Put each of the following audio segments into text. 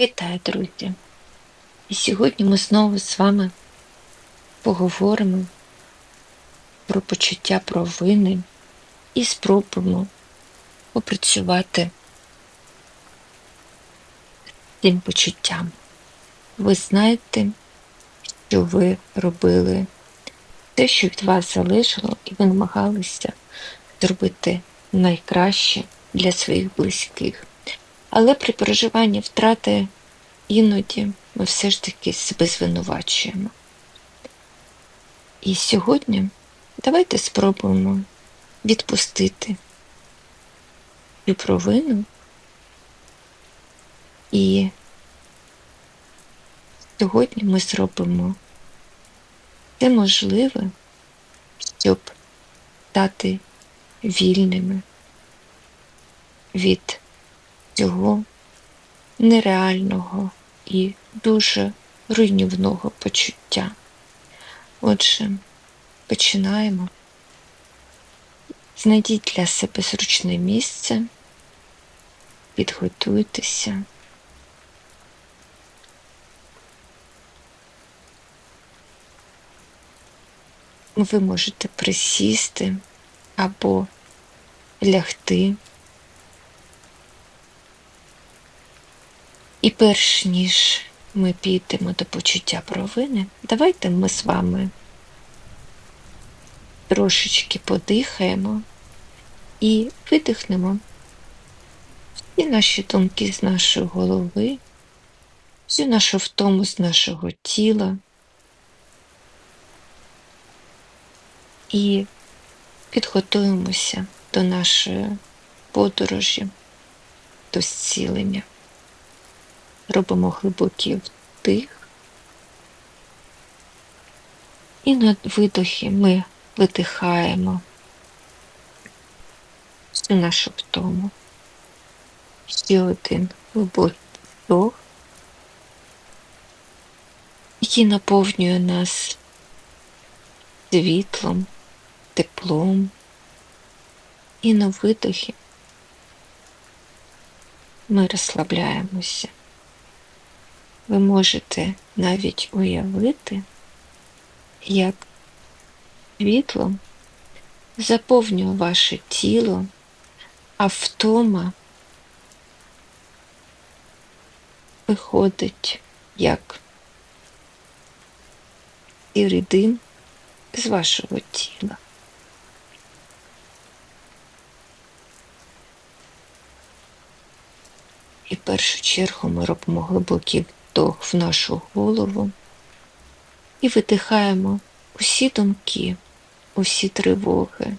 Вітаю, друзі! І сьогодні ми знову з вами поговоримо про почуття провини і спробуємо попрацювати з цим почуттям. Ви знаєте, що ви робили те, що від вас залежало, і ви намагалися зробити найкраще для своїх близьких. Але при переживанні втрати іноді ми все ж таки себе звинувачуємо. І сьогодні давайте спробуємо відпустити цю провину і сьогодні ми зробимо все можливе, щоб стати вільними від цього нереального і дуже руйнівного почуття. Отже, починаємо. Знайдіть для себе зручне місце, підготуйтеся. Ви можете присісти або лягти. І перш ніж ми підемо до почуття провини, давайте ми з вами трошечки подихаємо і видихнемо всі наші думки з нашої голови, всю нашу втому з нашого тіла і підготуємося до нашої подорожі, до зцілення. Робимо глибокий вдих. І на видохі ми видихаємо всю нашу втому. Ще один глибокий вдох, який наповнює нас світлом, теплом. І на видохі ми розслабляємося. Ви можете навіть уявити, як світло заповнює ваше тіло, а втома виходить як сірий дим з вашого тіла. І в першу чергу ми робимо глибокий вдох в нашу голову і видихаємо усі думки, усі тривоги.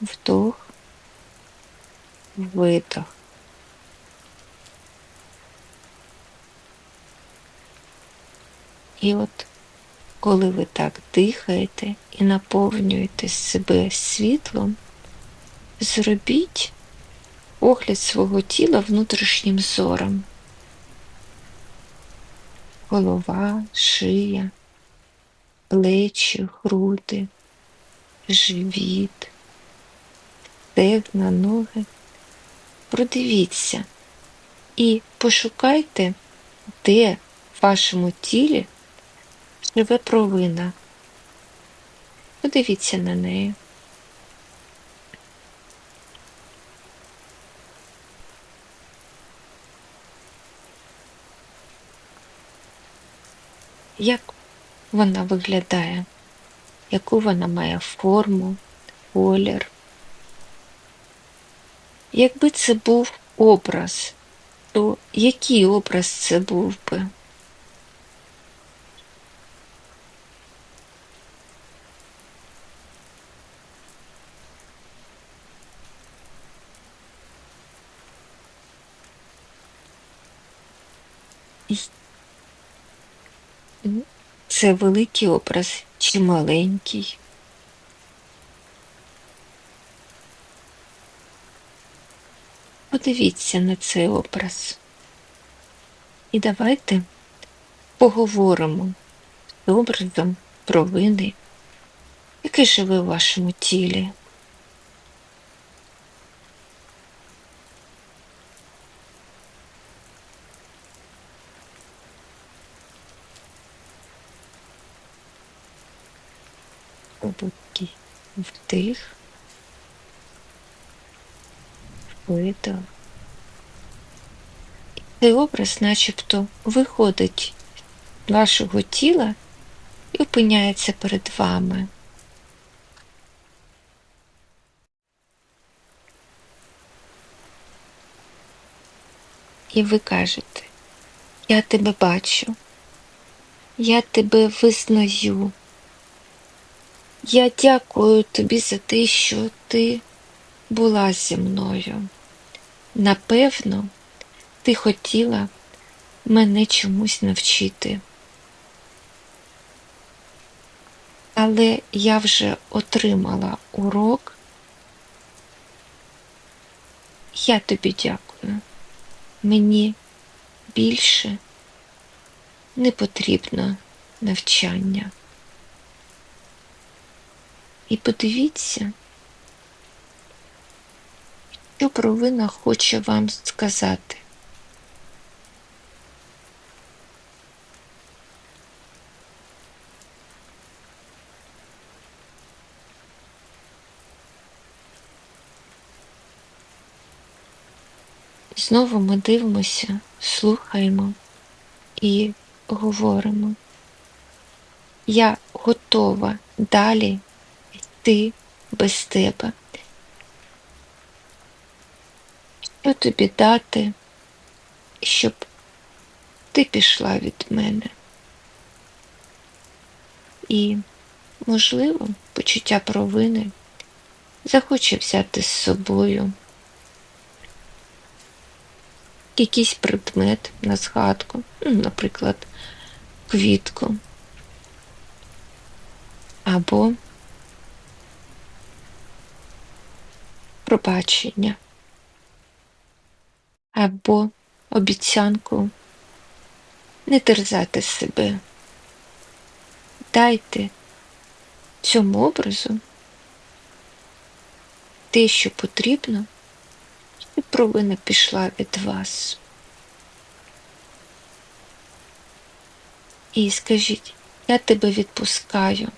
Вдох, видох. І от коли ви так дихаєте і наповнюєте себе світлом, зробіть огляд свого тіла внутрішнім зором голова, шия, плечі, груди, живіт, стегна, ноги. Продивіться і пошукайте, де в вашому тілі живе провина. Подивіться на неї. Як вона виглядає, яку вона має форму, колір. Якби це був образ, то який образ це був би? Це великий образ чи маленький? Подивіться на цей образ. І давайте поговоримо з образом провини, який живе у вашому тілі. Глибокий вдих, видох. Цей образ начебто виходить з вашого тіла і опиняється перед вами. І ви кажете, я тебе бачу, я тебе визнаю. Я дякую тобі за те, що ти була зі мною. Напевно, ти хотіла мене чомусь навчити. Але я вже отримала урок. Я тобі дякую. Мені більше не потрібно навчання. І подивіться, що провина хоче вам сказати. Знову ми дивимося, слухаємо і говоримо. Я готова далі йти без тебе. Що тобі дати, щоб ти пішла від мене? І, можливо, почуття провини захоче взяти з собою якийсь предмет на згадку, ну, наприклад, квітку. Або пробачення, або обіцянку не терзати себе. Дайте цьому образу те, що потрібно, і провина пішла від вас. І скажіть, я тебе відпускаю,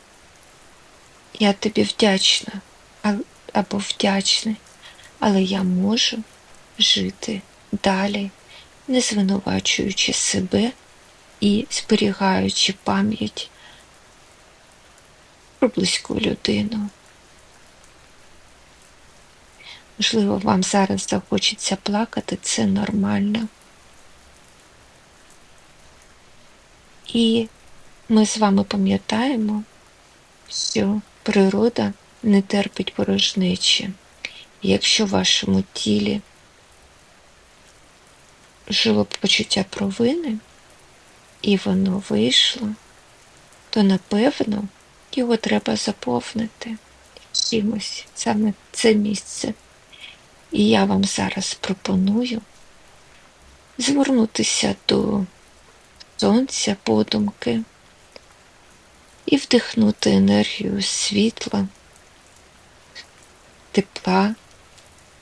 я тобі вдячна або вдячний, але я можу жити далі, не звинувачуючи себе і зберігаючи пам'ять про близьку людину. Можливо, вам зараз захочеться плакати, це нормально. І ми з вами пам'ятаємо, що природа не терпить порожнечі. Якщо в вашому тілі жило почуття провини, і воно вийшло, то напевно його треба заповнити чимось саме це місце. І я вам зараз пропоную звернутися до сонця подумки і вдихнути енергію світла, тепла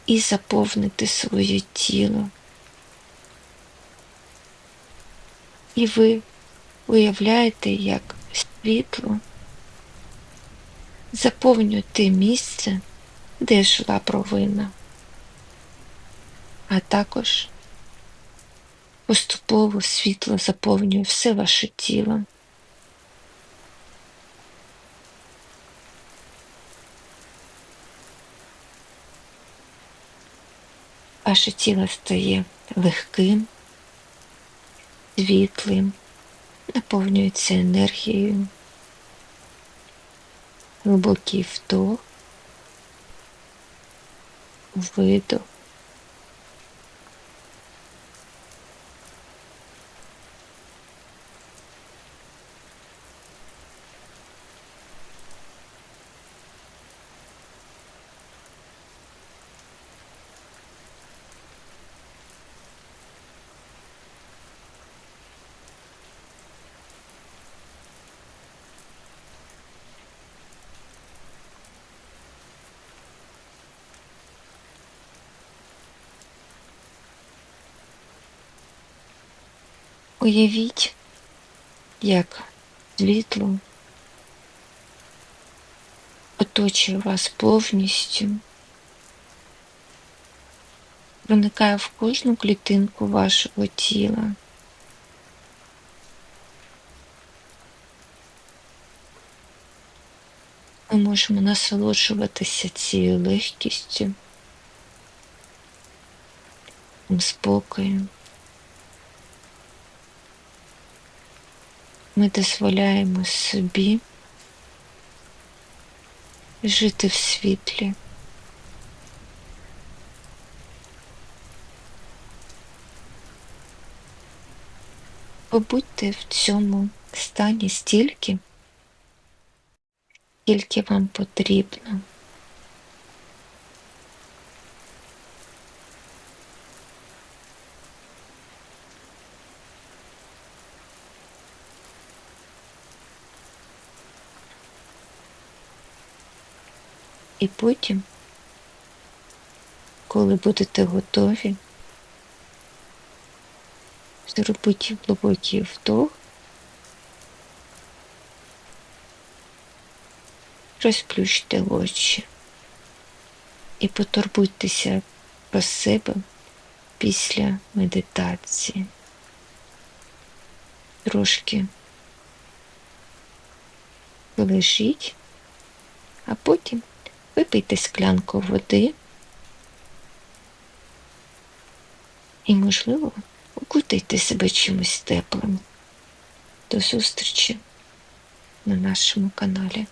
і заповнити своє тіло. І ви уявляєте, як світло заповнює те місце, де жила провина, а також поступово світло заповнює все ваше тіло. Ваше тіло стає легким, світлим, наповнюється енергією, глибокий вдох, видох. Уявіть, як світло оточує вас повністю, проникає в кожну клітинку вашого тіла. Ми можемо насолоджуватися цією легкістю, цим спокоєм. Ми дозволяємо собі жити в світлі. Побудьте в цьому стані стільки, скільки вам потрібно. І потім, коли будете готові, зробіть глибокий вдох, розплющте очі і потурбуйтеся про себе після медитації. Трошки лежіть, а потім випийте склянку води і, можливо, укутайте себе чимось теплим. До зустрічі на нашому каналі.